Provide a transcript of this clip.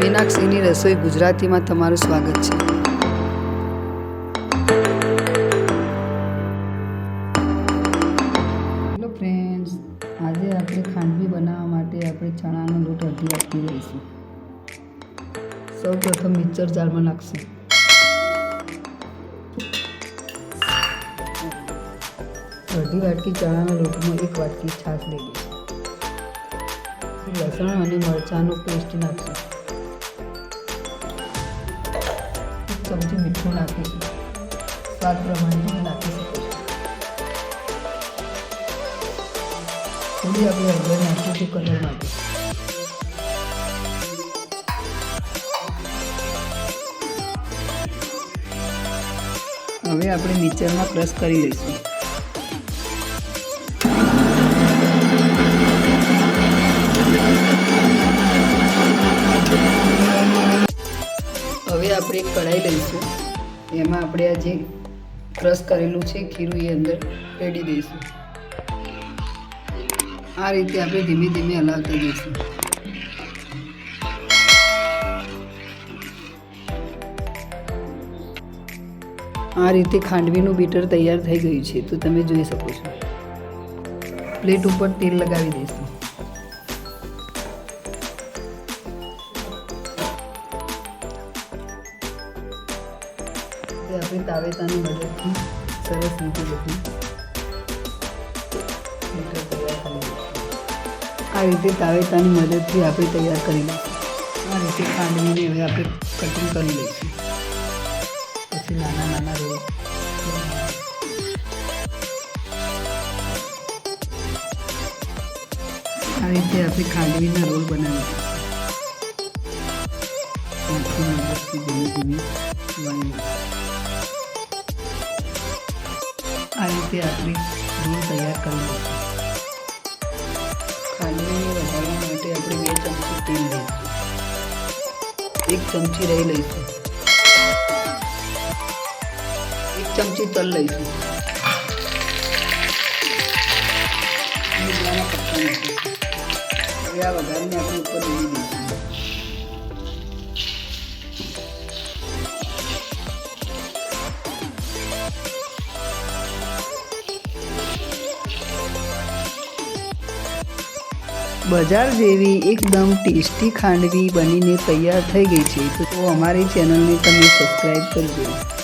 મીનાક્ષીની રસોઈ ગુજરાતીમાં તમારું સ્વાગત છે. હેલો ફ્રેન્ડ્સ, આજે આપણે ખાંડવી બનાવવા માટે આપણે ચણાનો લોટ અડધી આપી લઈશું. સૌ પ્રથમ મિક્સર જારમાં નાખશું. અડધી વાટકી ચણાના લોટમાં એક વાટકી છાશ લઈ લઈશું. લસણ અને મરચાંનું પેસ્ટ નાખશું. ચમચી મીઠું નાખીશું સ્વાદ પ્રમાણે તમે નાખી શકો છો. થોડી આપણે હળદર નાખીશું કલર માટે. હવે આપણે મિક્સરમાં ક્રશ કરી લઈશું. આપણે કઢાઈ લઈશું. એમાં આપણે આ જે ક્રશ કરેલું છે, ખીરું એ અંદર રેડી દઈશું. આ રીતે આપણે ધીમે ધીમે હલાવતા જઈશું. આ રીતે ખાંડવીનું બીટર તૈયાર થઈ ગયું છે, તો તમે જોઈ શકો છો. પ્લેટ ઉપર તેલ લગાવી દઈશું. આપણે તાવેતાની મદદથી સરસ રીતે બધું આ રીતે તાવેતાની મદદથી આપણે તૈયાર કરી લઈશું. આ રીતે ખાંડવીને હવે આપણે કટિંગ કરી લઈશું. પછી નાના નાના રોલ આ રીતે આપણે ખાંડવીના રોલ બનાવીશું ધીમે ધીમે વણી આ રીતે આપણે રોલ તૈયાર કરી લઈશું ખાંડવીને વધારવા માટે આપણે બે ચમચી તેલ લઈશું. એક ચમચી રહી લઈશું. એક ચમચી તલ લઈશું. હવે આ વધારીને આપણે ઉપર લઈ દઈશું બજાર જેવી એકદમ ટેસ્ટી ખાંડવી બનીને તૈયાર થઈ ગઈ છે, તો અમારી ચેનલને તમે સબસ્ક્રાઈબ કરજો